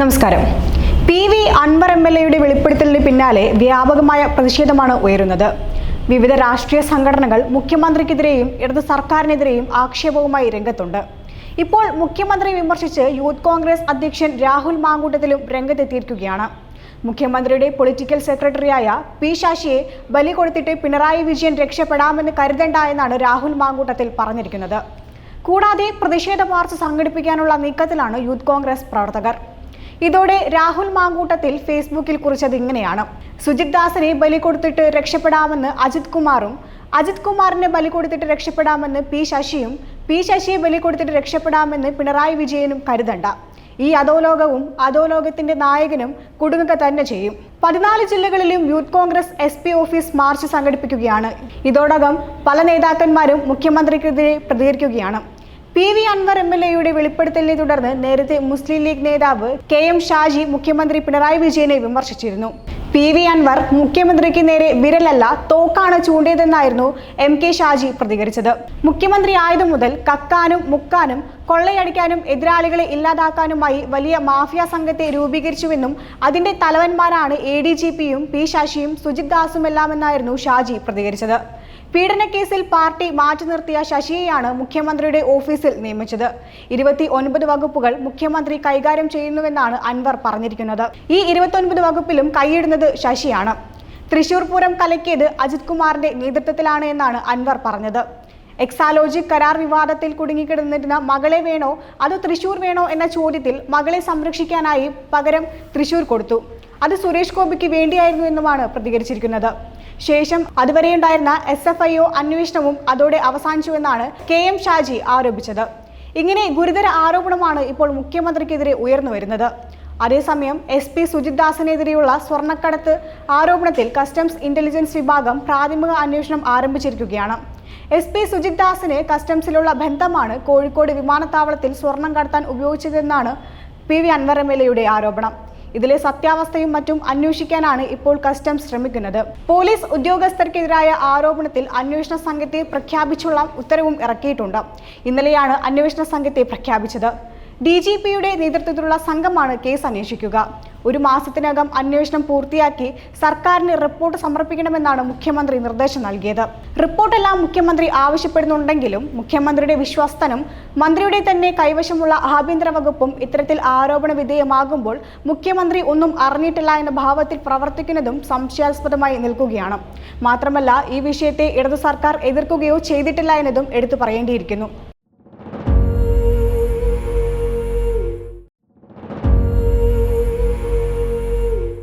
നമസ്കാരം. P V Anvar M L എയുടെ വെളിപ്പെടുത്തലിന് പിന്നാലെ വ്യാപകമായ പ്രതിഷേധമാണ് ഉയരുന്നത്. വിവിധ രാഷ്ട്രീയ സംഘടനകൾ മുഖ്യമന്ത്രിക്കെതിരെയും ഇടത് സർക്കാരിനെതിരെയും ആക്ഷേപവുമായി രംഗത്തുണ്ട്. ഇപ്പോൾ മുഖ്യമന്ത്രി വിമർശിച്ച് യൂത്ത് കോൺഗ്രസ് അധ്യക്ഷൻ രാഹുൽ മാങ്കൂട്ടത്തിലും രംഗത്തെത്തിയിരിക്കുകയാണ്. മുഖ്യമന്ത്രിയുടെ പൊളിറ്റിക്കൽ സെക്രട്ടറിയായ പി ശാശിയെ ബലി കൊടുത്തിട്ട് പിണറായി വിജയൻ രക്ഷപ്പെടാമെന്ന് കരുതണ്ട എന്നാണ് രാഹുൽ മാങ്കൂട്ടത്തിൽ പറഞ്ഞിരിക്കുന്നത്. കൂടാതെ പ്രതിഷേധ മാർച്ച് സംഘടിപ്പിക്കാനുള്ള നീക്കത്തിലാണ് യൂത്ത് കോൺഗ്രസ് പ്രവർത്തകർ. ഇതോടെ രാഹുൽ മാങ്കൂട്ടത്തിൽ ഫേസ്ബുക്കിൽ കുറിച്ചത് ഇങ്ങനെയാണ്. സുജിത് ദാസിനെ ബലി കൊടുത്തിട്ട് രക്ഷപ്പെടാമെന്ന് അജിത് കുമാറും അജിത് കുമാറിനെ ബലി കൊടുത്തിട്ട് രക്ഷപ്പെടാമെന്ന് പി ശശിയും പി ശശിയെ ബലി കൊടുത്തിട്ട് രക്ഷപ്പെടാമെന്ന് പിണറായി വിജയനും കരുതണ്ട. ഈ അധോലോകവും അധോലോകത്തിന്റെ നായകനും കുടുങ്ങുക തന്നെ ചെയ്യും. പതിനാല് ജില്ലകളിലും youth congress S P office march സംഘടിപ്പിക്കുകയാണ്. ഇതോടകം പല നേതാക്കന്മാരും മുഖ്യമന്ത്രിക്കെതിരെ പ്രതികരിക്കുകയാണ്. P V Anvar M L എയുടെ വെളിപ്പെടുത്തലിനെ തുടർന്ന് നേരത്തെ മുസ്ലിം ലീഗ് നേതാവ് കെ എം ഷാജി മുഖ്യമന്ത്രി പിണറായി വിജയനെ വിമർശിച്ചിരുന്നു. പി വി അൻവർ മുഖ്യമന്ത്രിക്ക് നേരെ വിരലല്ല തോക്കാണ് ചൂണ്ടിയതെന്നായിരുന്നു എം കെ ഷാജി പ്രതികരിച്ചത്. മുഖ്യമന്ത്രി ആയതു മുതൽ കക്കാനും മുക്കാനും കൊള്ളയടിക്കാനും എതിരാളികളെ ഇല്ലാതാക്കാനുമായി വലിയ മാഫിയ സംഘത്തെ രൂപീകരിച്ചുവെന്നും അതിന്റെ തലവന്മാരാണ് എ ഡി ജി പിയും പി ശശിയും സുജിത് ദാസുമെല്ലാമെന്നായിരുന്നു ഷാജി പ്രതികരിച്ചത്. പീഡനക്കേസിൽ പാർട്ടി മാറ്റി നിർത്തിയ ശശിയെയാണ് മുഖ്യമന്ത്രിയുടെ ഓഫീസിൽ നിയമിച്ചത്. ഇരുപത്തി ഒൻപത് വകുപ്പുകൾ മുഖ്യമന്ത്രി കൈകാര്യം ചെയ്യുന്നുവെന്നാണ് അൻവർ പറഞ്ഞിരിക്കുന്നത്. ഈ ഇരുപത്തൊൻപത് വകുപ്പിലും കൈയിടുന്നത് ശശിയാണ്. തൃശൂർ പൂരം കലക്കിയത് അജിത് കുമാറിന്റെ നേതൃത്വത്തിലാണ് എന്നാണ് അൻവർ പറഞ്ഞത്. എക്സാലോജി കരാർ വിവാദത്തിൽ കുടുങ്ങിക്കിടന്നിരുന്ന മകളെ വേണോ? അതോ തൃശൂർ വേണോ എന്ന ചോദ്യത്തിൽ മകളെ സംരക്ഷിക്കാനായി പകരം തൃശൂർ കൊടുത്തു. അത് സുരേഷ് ഗോപിക്ക് വേണ്ടിയായിരുന്നു എന്നുമാണ് പ്രതികരിച്ചിരിക്കുന്നത്. ശേഷം അതുവരെയുണ്ടായിരുന്ന എസ് എഫ് ഐ ഒ അന്വേഷണവും അതോടെ അവസാനിച്ചുവെന്നാണ് കെ എം ഷാജി ആരോപിച്ചത്. ഇങ്ങനെ ഗുരുതര ആരോപണമാണ് ഇപ്പോൾ മുഖ്യമന്ത്രിക്കെതിരെ ഉയർന്നു വരുന്നത്. അതേസമയം എസ് പി സുജിത് ദാസിനെതിരെയുള്ള സ്വർണക്കടത്ത് ആരോപണത്തിൽ കസ്റ്റംസ് ഇന്റലിജൻസ് വിഭാഗം പ്രാഥമിക അന്വേഷണം ആരംഭിച്ചിരിക്കുകയാണ്. എസ് പി സുജിത് ദാസിന് കസ്റ്റംസിലുള്ള ബന്ധമാണ് കോഴിക്കോട് വിമാനത്താവളത്തിൽ സ്വർണം കടത്താൻ ഉപയോഗിച്ചതെന്നാണ് P V Anvar M L എയുടെ ആരോപണം. ഇതിലെ സത്യാവസ്ഥയും മറ്റും അന്വേഷിക്കാനാണ് ഇപ്പോൾ കസ്റ്റംസ് ശ്രമിക്കുന്നത്. പോലീസ് ഉദ്യോഗസ്ഥർക്കെതിരായ ആരോപണത്തിൽ അന്വേഷണ സംഘത്തെ പ്രഖ്യാപിച്ചുള്ള ഉത്തരവും ഇറക്കിയിട്ടുണ്ട്. ഇന്നലെയാണ് അന്വേഷണ സംഘത്തെ പ്രഖ്യാപിച്ചത്. ഡി ജി പിയുടെ നേതൃത്വത്തിലുള്ള സംഘമാണ് കേസ് അന്വേഷിക്കുക. ഒരു മാസത്തിനകം അന്വേഷണം പൂർത്തിയാക്കി സർക്കാരിന് റിപ്പോർട്ട് സമർപ്പിക്കണമെന്നാണ് മുഖ്യമന്ത്രി നിർദ്ദേശം നൽകിയത്. റിപ്പോർട്ടെല്ലാം മുഖ്യമന്ത്രി ആവശ്യപ്പെടുന്നുണ്ടെങ്കിലും മുഖ്യമന്ത്രിയുടെ വിശ്വസ്തനും മന്ത്രിയുടെ തന്നെ കൈവശമുള്ള ആഭ്യന്തര വകുപ്പും ഇത്തരത്തിൽ ആരോപണ വിധേയമാകുമ്പോൾ മുഖ്യമന്ത്രി ഒന്നും അറിഞ്ഞിട്ടില്ല എന്ന ഭാവത്തിൽ പ്രവർത്തിക്കുന്നതും സംശയാസ്പദമായി നിൽക്കുകയാണ്. മാത്രമല്ല ഈ വിഷയത്തെ ഇടതു സർക്കാർ എതിർക്കുകയോ ചെയ്തിട്ടില്ല എന്നതും എടുത്തു പറയേണ്ടിയിരിക്കുന്നു.